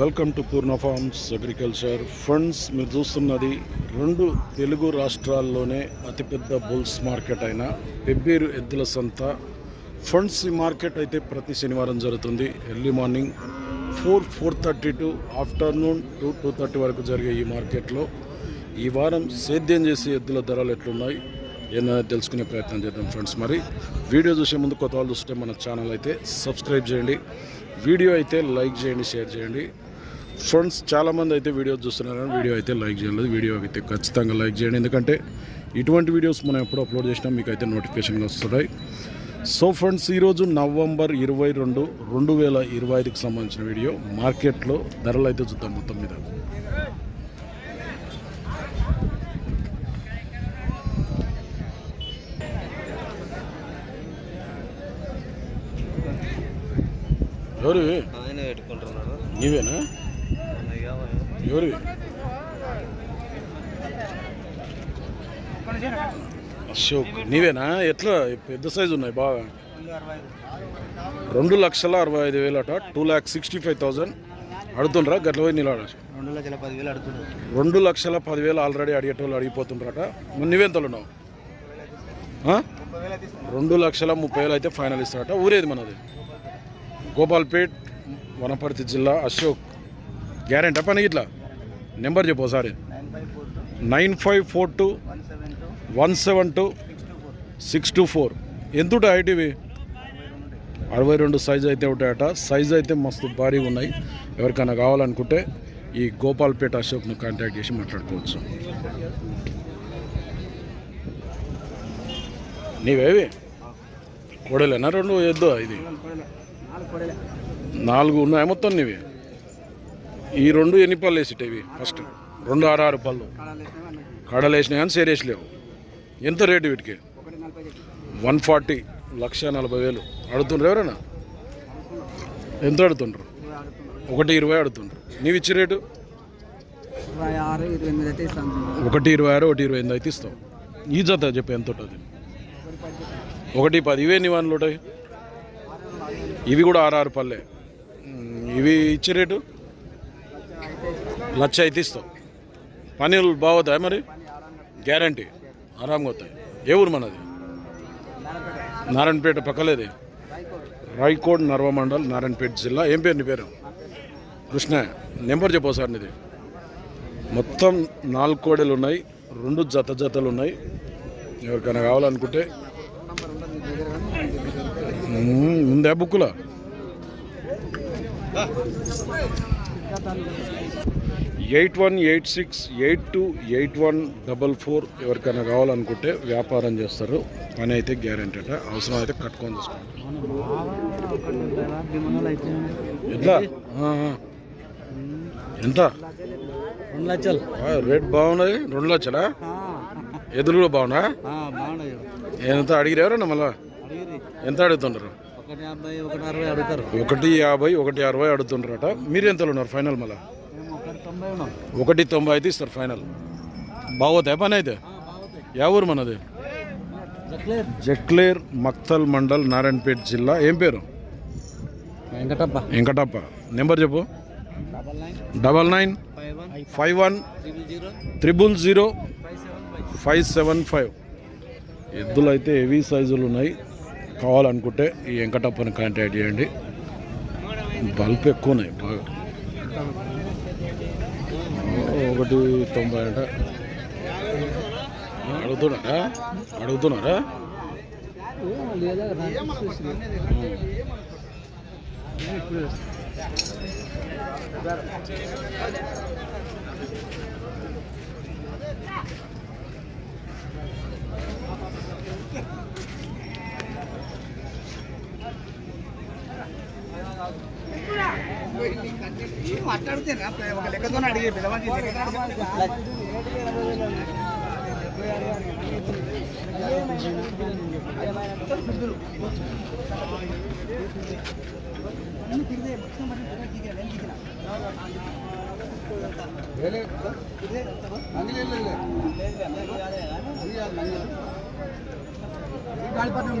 Welcome to Purna farms agriculture. Friends మీరు చూస్తున్నది రెండు తెలుగు రాష్ట్రాల్లోనే అతిపెద్ద బుల్స్ మార్కెట్ అయిన పెబ్బేరు ఎద్దుల సంత. ఫండ్స్ ఈ మార్కెట్ అయితే ప్రతి శనివారం జరుగుతుంది. Early morning four four thirty to afternoon two two thirty వరకు జరిగే ఈ మార్కెట్లో ఈ వారం సేద్యం చేసే ఎద్దుల ధరలు ఎట్లున్నాయి ఏమైనా తెలుసుకునే ప్రయత్నం చేద్దాం ఫ్రెండ్స్. మరి వీడియో చూసే ముందు కొత్త వాళ్ళు చూస్తే మన ఛానల్ అయితే సబ్స్క్రైబ్ చేయండి. వీడియో అయితే లైక్ చేయండి షేర్ చేయండి. ఫ్రెండ్స్ చాలామంది అయితే వీడియో చూస్తున్నారు కానీ వీడియో అయితే లైక్ చేయలేదు. వీడియో అయితే ఖచ్చితంగా లైక్ చేయండి. ఎందుకంటే ఇటువంటి వీడియోస్ మనం ఎప్పుడు అప్లోడ్ చేసినా మీకు అయితే నోటిఫికేషన్గా వస్తున్నాయి సో ఫ్రెండ్స్ ఈరోజు నవంబర్ ఇరవై రెండు రెండు వేల ఇరవై ఐదుకి సంబంధించిన వీడియో. మార్కెట్లో ధరలు అయితే చూద్దాం మొత్తం మీద. పెట్టుకుంటున్నాడు. నీవేనా? ఎవరివి అశోక్ నీవేనా? ఎట్లా? పెద్ద సైజు ఉన్నాయి బాగా. రెండు లక్షల అరవై ఐదు వేలు అట two lakh sixty five thousand అడుగుతుండ్రా గట్ల పోయి నిలబడ. రెండు లక్షల పదివేలు ఆల్రెడీ అడిగేటోళ్ళు అడిగిపోతుండ్రట. నువ్వెంతలు ఉన్నావు? రెండు లక్షల ముప్పై వేలు అయితే ఫైనల్ ఇస్తారట ఊరేది మనది? గోపాల్పేట్ వనపర్తి జిల్లా అశోక్. గ్యారెంటీ పని ఇట్లా? నెంబర్ చెప్పు ఒకసారి. Nine five four two one seven two six two four. Six two ఎంత ఐటీవి అరవై రెండు సైజు అయితే ఉంటాయట. సైజు అయితే మస్తు భారీగా ఉన్నాయి. ఎవరికైనా కావాలనుకుంటే ఈ గోపాల్పేట అశోక్ను కాంటాక్ట్ చేసి మాట్లాడుకోవచ్చు. నీవేవి కోడలేనా రెండు? ఎద్దు ఇది? నాలుగు నాలుగు ఉన్నాయి మొత్తం నీవి? ఈ రెండు ఎన్ని పళ్ళు వేసిటవి ఫస్ట్. రెండు ఆరు ఆరు పళ్ళు. కడలు వేసినాయి కానీ సేరేసలేవు ఎంత రేటు వీటికి? వన్ ఫార్టీ లక్ష నలభై వేలు. అడుగుతుండ్రు ఎవరైనా ఎంత అడుగుతుండ్రు? ఒకటి ఇరవై అడుగుతుండ్రు. నీవు ఇచ్చే రేటు? ఒకటి ఇరవై ఆరు ఒకటి ఇరవై ఎనిమిది అయితే ఇస్తావు ఈ జత చెప్పి ఎంత ఉంటుంది? ఒకటి పది. ఇవే ఎన్ని వన్లు ఉంటాయి? ఇవి కూడా ఆరు ఆరు పల్లె ఇవి ఇచ్చే రేటు? లక్ష అయితే ఇస్తావు పనీలు బాగుతాయి మరి? గ్యారంటీ. ఆరాంగా వస్తాయి ఏ ఊరు మనది? నారాయణపేట పక్కలేది. రాయకోడ్ నర్వ మండల్ నారాయణపేట జిల్లా. ఏం పేరు నీ పేరు? కృష్ణ. నెంబర్ చెప్పు సార్ నీది. మొత్తం నాలుగు కోడలు ఉన్నాయి. రెండు జత జతలు ఉన్నాయి. ఎవరికైనా కావాలనుకుంటే. ఉందా బుక్కులో? Eight one eight six eight two eight one double four ఎవరికైనా కావాలనుకుంటే వ్యాపారం చేస్తారు. పని అయితే గ్యారెంటీ అట అవసరం అయితే కట్టుకొని తీసుకోండి. ఎంత? రెండు లక్షలు. రేట్ బాగున్నది? రెండు లక్షలా? ఎదురు కూడా బాగున్నా బాగున్నాయి. ఎంత అడిగిరు ఎవరన్నా మళ్ళా? ఎంత అడుగుతుండ్రు? ఒకటి యాభై ఒకటి అరవై అడుగుతారు. ఒకటి యాభై ఒకటి అరవై అడుగుతుండ్రట. మీరు ఎంతలో ఉన్నారు? ఫైనల్ మళ్ళా? ఒకటి తొంభై అయితే ఇస్తారు ఫైనల్. బాగోతాయి? పని అయితే? యా ఊరు మనది? జక్లేర్. మక్తల్ మండల్ నారాయణపేట జిల్లా. ఏం పేరు? వెంకటప్ప. వెంకటప్ప. నెంబర్ చెప్పు. Double nine. Five one. Triple zero. Five seven five. ఎద్దులు అయితే హెవీ సైజులు ఉన్నాయి. కావాలనుకుంటే ఈ వెంకటప్పని కాంటాక్ట్ చేయండి. బల్బ్ ఎక్కువ ఉన్నాయి బాగా. ఒకటి తొంభై అంట. అడుగుతున్నారా? అడుగుతున్నారా? మాట్లాడితేనా లెక్కతో అడిగే పిల్లవాడి గాలిపట్నం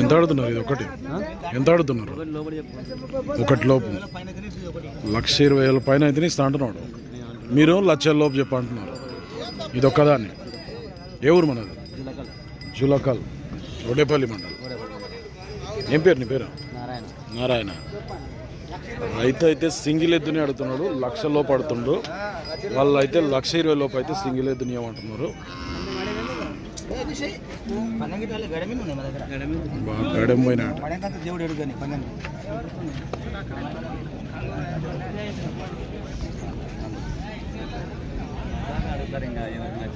ఎంత ఆడుతున్నారు? ఇది ఒకటి. ఎంత ఆడుతున్నారు? ఒకటి లోపు. లక్ష ఇరవై వేల పైన అయితే ఇస్తా అంటున్నాడు. మీరు లక్షల లోపు చెప్ప అంటున్నారు. ఇది ఒక్కదాన్ని. ఏ ఊరు మనది? జులకల్. ఒడేపల్లి మండలం. ఏం పేరు నీ పేరు? నారాయణ. రైతు అయితే సింగిల్ ఎద్దుని అడుగుతున్నాడు లక్ష లోపు అడుతుండ్రు వాళ్ళు అయితే లక్ష ఇరవై లోపు అయితే సింగిల్ ఎద్దుని ఏమంటున్నారు గడెం పోయిన. దేవుడు ఎడుగు కానీ పన్నెండు. ఏమన్నా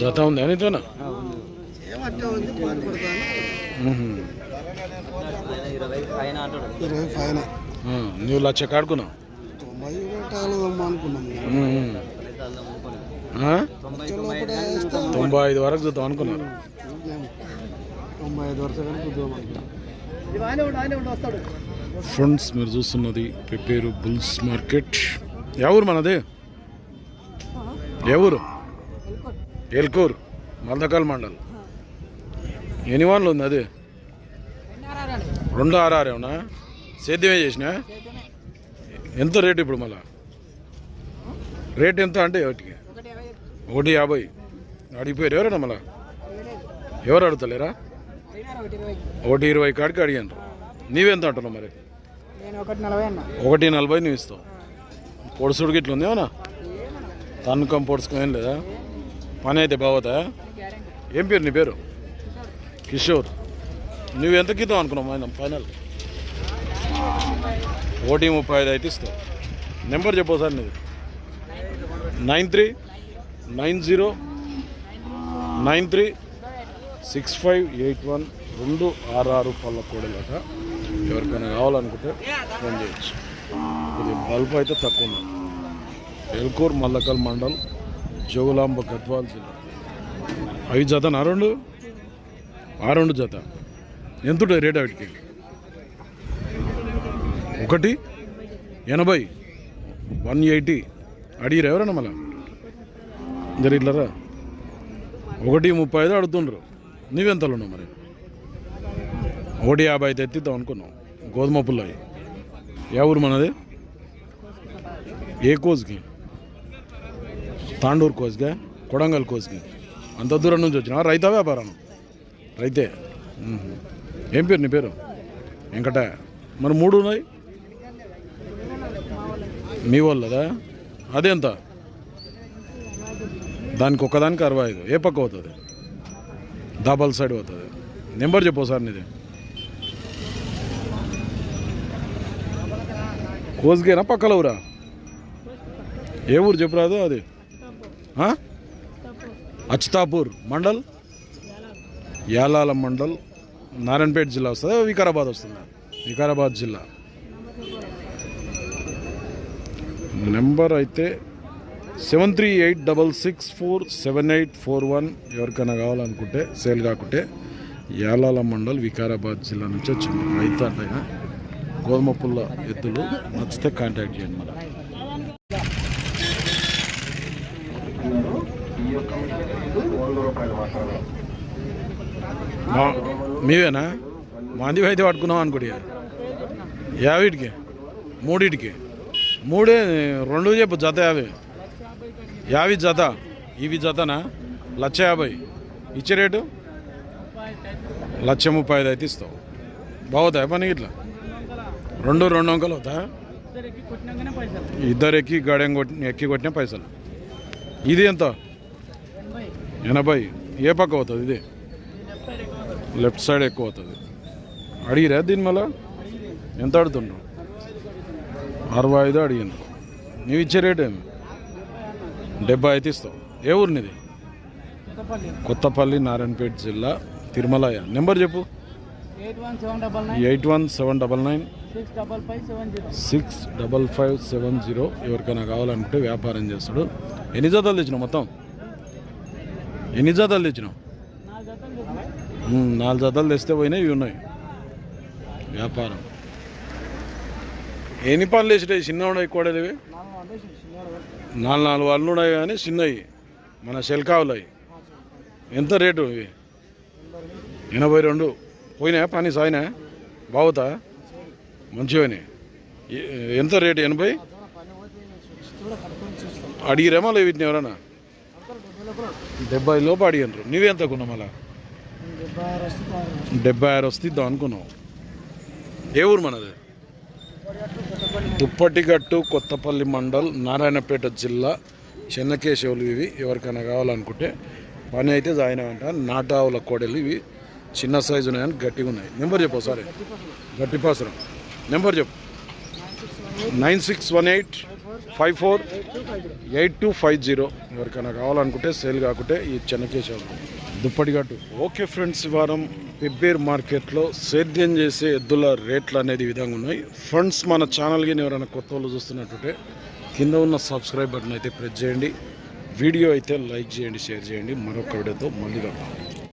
జత ఉంది ఇరవై పైన. నువ్వు లక్ష కాడుకున్నావు? తొంభై ఐదు వరకు చూద్దాం అనుకున్నారు. ఫ్రెండ్స్ మీరు చూస్తున్నది పెప్పేరు బుల్స్ మార్కెట్ ఊరు మనది? ఏ ఊరు? ఎల్కూర్ మల్దకాల్ మండల్. ఎన్ని వాన్లు ఉంది అది? రెండు ఆరారేవునా సేద్యమే చేసిన? ఎంత రేటు ఇప్పుడు మళ్ళా? రేట్ ఎంత అంటే ఒకటికి ఒకటి యాభై. అడిగిపోయారు ఎవరైనా మళ్ళా? ఎవరు అడుగుతలేరా? ఒకటి ఇరవై కాడికి అడిగాను. నీవెంత అంటున్నావు మరి? ఒకటి నలభై నువ్వు ఇస్తావు. పొడుసుడు గిట్ల ఉంది ఏమన్నా? తన్నుకం పొడుచుకం ఏం లేదా? పని అయితే బాగోతా ఏం పేరు నీ పేరు? కిషోర్. నువ్వు ఎంత గీతావు అనుకున్నావు ఆయన ఫైనల్. ఓటీ ముప్పై ఐదు అయితే ఇస్తావు. నెంబర్ చెప్పు సార్ నీది. Nine three nine zero nine three six five eight one రెండు ఆరు ఆరు పళ్ళ కూడలట. ఎవరికైనా కావాలనుకుంటే ఫోన్ చేయొచ్చు. ఇది బల్బ్ అయితే తక్కువ ఉంది. ఎల్కూర్ మల్లకల్ మండల్ జోగులాంబ గద్వాల్ జిల్లా. అవి జతనా? రెండు? ఆ రెండు జత. ఎంత ఉంటుంది రేట్ వాటికి? ఒకటి ఎనభై వన్ ఎయిటీ. అడిగిరు ఎవరన్నా మళ్ళా? జర ఇట్లరా ఒకటి ముప్పై ఐదు అడుగుతుండ్రు. నీవెంతలు ఉన్నావు మరి? ఒకటి యాభై అయితే ఎత్తిద్దాం అనుకున్నాం గోధుమ పుల్లవి. ఏ ఊరు మనది? ఏ కోజ్కి? తాండూరు కోసుగా కొడంగల్ కోసుగా. అంత దూరం నుంచి వచ్చినా రైతా వ్యాపారం? రైతే. ఏం పేరు నీ పేరు? వెంకట. మరి మూడు ఉన్నాయి? మీ వాళ్ళదా? అదెంత? దానికి ఒక్కదానికి అరవై ఐదు ఏ పక్క అవుతుంది దాబల్ సైడ్ అవుతుంది నెంబర్ చెప్పు సార్ నీది. కోస్గేనా? పక్కల ఊరా? ఏ ఊరు చెప్పరాదు అది? ఆ? మండల్? యాలాల మండల్. నారాయణపేట జిల్లా వస్తుందా? వికారాబాద్ వస్తుందా? వికారాబాద్ జిల్లా. నెంబర్ అయితే seven three eight double six four seven eight four one ఎవరికైనా కావాలనుకుంటే సేల్ కాకుంటే యాలాల మండల్ వికారాబాద్ జిల్లా నుంచి వచ్చింది. రైతు అంటే గోధుమ పుల్ల ఎద్దులు నచ్చితే కాంటాక్ట్ చేయండి మరి. మీవేనా? మాది అయితే పట్టుకున్నాం అనుకోడి యాభైటికి మూడింటికి. మూడే రెండు చెప్పు జత యాభై. యావి జత ఇవి జతనా? లక్ష యాభై. ఇచ్చే రేటు? లక్ష ముప్పై ఐదు అయితే ఇస్తావు. బాగుతాయి పని ఇట్లా రెండు రెండు అంకలు అవుతాయా? ఇద్దరు ఎక్కి గాడెం కొట్టి ఎక్కి కొట్టిన పైసలు. ఇది ఎంత? ఎనభై ఏ పక్క అవుతుంది ఇది? లెఫ్ట్ సైడ్ ఎక్కువ అవుతుంది అడిగిరా దీని మళ్ళా? ఎంత అడుగుతుండ్రు? అరవై ఐదు అడిగిండ్రు. నువ్వు ఇచ్చే రేట్ ఏమి? డెబ్బై అయితే ఇస్తావు. ఏ ఊరినిది? కొత్తపల్లి నారాయణపేట జిల్లా తిరుమలయ నెంబర్ చెప్పు. Eight one seven double nine six double five seven zero. Six double five seven zero ఎవరికైనా కావాలనుకుంటే వ్యాపారం చేస్తాడు. ఎన్ని జతలు తెచ్చినావు మొత్తం? ఎన్ని జతలు తెచ్చినావు? నాలుగు జతలు తెస్తే పోయినాయి ఇవి ఉన్నాయి. వ్యాపారం. ఎన్ని పనులు వేసినాయి? చిన్న ఉన్నాయి చిన్నవాడు వరకు. నాలుగు నాలుగు వాళ్ళు ఉన్నాయి కానీ చిన్నవి. మన శెల్కావులవి ఎంత రేటు ఇవి? ఎనభై రెండు. పోయినాయా? పని సాయినా బాగుతా? మంచివని ఎంత రేటు? ఎనభై? అడిగిరేమో? లేదు వీటిని ఎవరన్నా డెబ్బై లోపల లోపు అడిగినారు నువ్వెంత కొన్నావు మళ్ళా? డెబ్బై ఆరు వస్తుంది అనుకున్నావు. ఏ ఊరు మనది? దుప్పటిగట్టు కొత్తపల్లి మండల్ నారాయణపేట జిల్లా చెన్నకేశవులు ఇవి. ఎవరికైనా కావాలనుకుంటే పని అయితే జాయిన్ నాటావుల కోడలు ఇవి. చిన్న సైజు ఉన్నాయని గట్టిగా ఉన్నాయి. నెంబర్ చెప్పు సరే గట్టి పాసరం నెంబర్ చెప్పు. Nine six one eight five four eight two five zero ఎవరికైనా కావాలనుకుంటే సేల్ కాకుంటే ఈ చెన్నకేశవులు దుప్పటిగట్టు. ఓకే ఫ్రెండ్స్ ఈ వారం పెబ్బేర్ మార్కెట్లో సేద్యం చేసే ఎద్దుల రేట్లు అనేది విధంగా ఉన్నాయి. ఫ్రెండ్స్ మన ఛానల్కి ఎవరైనా కొత్త వాళ్ళు చూస్తున్నట్టుంటే కింద ఉన్న సబ్స్క్రైబ్ బటన్ అయితే ప్రెస్ చేయండి. వీడియో అయితే లైక్ చేయండి షేర్ చేయండి. మరొక వీడియోతో మళ్ళీ కలుద్దాం.